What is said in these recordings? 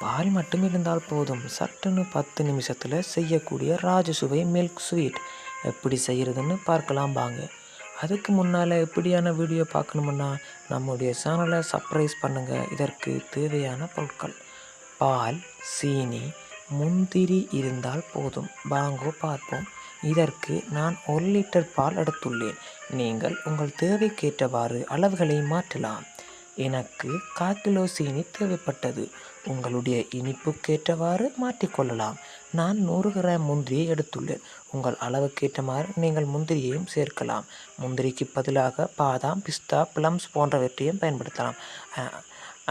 பால் மட்டும் இருந்தால் போதும். சட்டுன்னு பத்து நிமிஷத்தில் செய்யக்கூடிய ராஜசுவை மில்க் ஸ்வீட் எப்படி செய்கிறதுன்னு பார்க்கலாம் வாங்க. அதுக்கு முன்னால் எப்படியான வீடியோ பார்க்கணுமுன்னா நம்முடைய சேனலை சர்ப்ரைஸ் பண்ணுங்கள் இதற்கு தேவையான பொருட்கள். பால் சீனி முந்திரி இருந்தால் போதும். வாங்கோ பார்ப்போம். இதற்கு நான் ஒரு லிட்டர் பால் எடுத்துள்ளேன். நீங்கள் உங்கள் தேவைக்கேற்றவாறு அளவுகளை மாற்றலாம். எனக்கு கால் கிலோ சீனி தேவைப்பட்டது. உங்களுடைய இனிப்புக்கேற்றவாறு மாற்றிக்கொள்ளலாம். நான் நூறு கிராம் முந்திரியை எடுத்துள்ளேன். உங்கள் அளவுக்கேற்றமாறு நீங்கள் முந்திரியையும் சேர்க்கலாம். முந்திரிக்கு பதிலாக பாதாம் பிஸ்தா பிளம்ஸ் போன்றவற்றையும் பயன்படுத்தலாம்.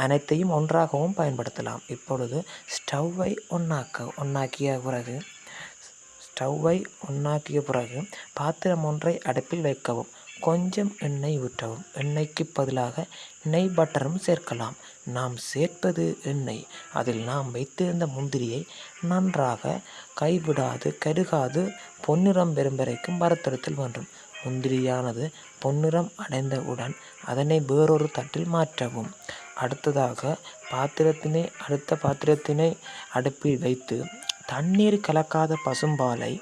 அனைத்தையும் ஒன்றாகவும் பயன்படுத்தலாம். இப்பொழுது ஸ்டவ்வை ஒன்றாக்க ஒன்றாக்கிய பிறகு ஸ்டவ்வை ஒன்றாக்கிய பிறகு பாத்திரம் ஒன்றை அடுப்பில் வைக்கவும். கொஞ்சம் எண்ணெய் ஊற்றவும். எண்ணெய்க்கு பதிலாக நெய் பட்டரும் சேர்க்கலாம். நாம் சேர்ப்பது எண்ணெய். அதில் நாம் வைத்திருந்த முந்திரியை நன்றாக கைவிடாது கருகாது பொன்னிறம் பெறும் வரைக்கும் வறுத்தெடுத்தல் வேண்டும். முந்திரியானது பொன்னிறம் அடைந்தவுடன் அதனை வேறொரு தட்டில் மாற்றவும். அடுத்ததாக பாத்திரத்தினை அடுத்த பாத்திரத்தினை அடுப்பில் வைத்து தண்ணீர் கலக்காத பசும்பாலை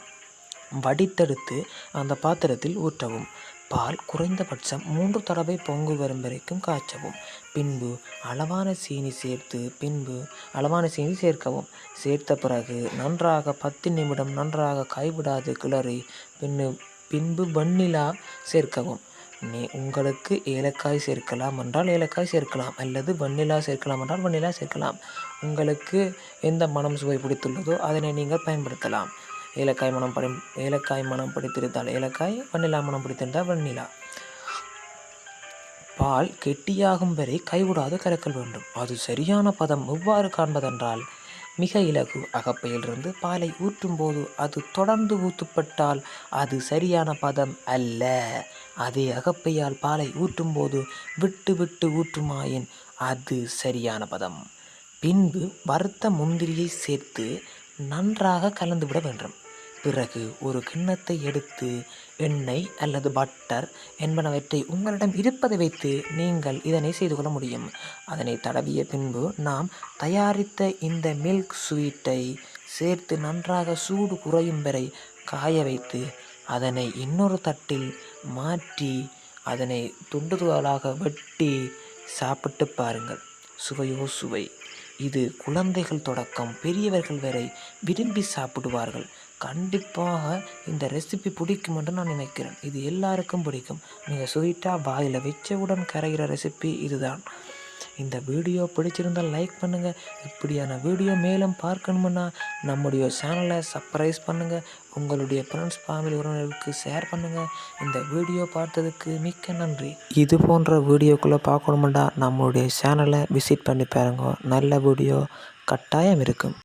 வடித்தெடுத்து அந்த பாத்திரத்தில் ஊற்றவும். பால் குறைந்தபட்சம் மூன்று தடவை பொங்கு வரும் வரைக்கும் காய்ச்சவும். பின்பு அளவான சீனி சேர்த்து பின்பு அளவான சீனி சேர்க்கவும். சேர்த்த பிறகு நன்றாக பத்து நிமிடம் நன்றாக கைவிடாது கிளறி பின்னு பின்பு வன்னிலா சேர்க்கவும். நீ உங்களுக்கு ஏலக்காய் சேர்க்கலாம் என்றால் ஏலக்காய் சேர்க்கலாம் அல்லது வன்னிலா சேர்க்கலாம் என்றால் வெண்ணிலா சேர்க்கலாம். உங்களுக்கு எந்த மனம் சுவை பிடித்துள்ளதோ அதனை நீங்கள் பயன்படுத்தலாம். ஏலக்காய் மனம் படி ஏலக்காய் மனம் பிடித்திருந்தால் ஏலக்காய் வெண்ணிலா மனம் பிடித்திருந்தால் வெண்ணிலா. பால் கெட்டியாகும் வரை கைவிடாது கலக்கல் வேண்டும். அது சரியான பதம் எவ்வாறு காண்பதென்றால் மிக இலகு அகப்பையிலிருந்து பாலை ஊற்றும்போது அது தொடர்ந்து ஊற்றப்பட்டால் அது சரியான பதம் அல்ல. அதே அகப்பையால் பாலை ஊற்றும்போது விட்டு விட்டு ஊற்றுமாயின் அது சரியான பதம். பின்பு வறுத்த முந்திரியை சேர்த்து நன்றாக கலந்துவிட வேண்டும். பிறகு ஒரு கிண்ணத்தை எடுத்து எண்ணெய் அல்லது பட்டர் என்பனவற்றை உங்களிடம் இருப்பதை வைத்து நீங்கள் இதனை செய்து கொள்ள முடியும். அதனை தடவிய பின்பு நாம் தயாரித்த இந்த மில்க் ஸ்வீட்டை சேர்த்து நன்றாக சூடு குறையும் வரை காய வைத்து அதனை இன்னொரு தட்டில் மாற்றி அதனை துண்டு துகளாக வெட்டி சாப்பிட்டு பாருங்கள். சுவையோ சுவை. இது குழந்தைகள் தொடக்கம் பெரியவர்கள் வரை விரும்பி சாப்பிடுவார்கள். கண்டிப்பாக இந்த ரெசிபி பிடிக்கும் என்று நான் நினைக்கிறேன். இது எல்லாருக்கும் பிடிக்கும். நீங்கள் ஸ்வீட்டாக வாயில் வச்சவுடன் கரைகிற ரெசிபி இதுதான். இந்த வீடியோ பிடிச்சிருந்தால் லைக் பண்ணுங்கள் இப்படியான வீடியோ மேலும் பார்க்கணுமுன்னா நம்முடைய சேனலை சர்ப்ரைஸ் பண்ணுங்கள் உங்களுடைய ஃப்ரெண்ட்ஸ் ஃபேமிலி உறவினர்களுக்கு ஷேர் பண்ணுங்கள் இந்த வீடியோ பார்த்ததுக்கு மிக்க நன்றி. இது போன்ற வீடியோக்குள்ளே பார்க்கணுமெண்டா நம்மளுடைய சேனலை விசிட் பண்ணி பாருங்க. நல்ல வீடியோ கட்டாயம் இருக்கும்.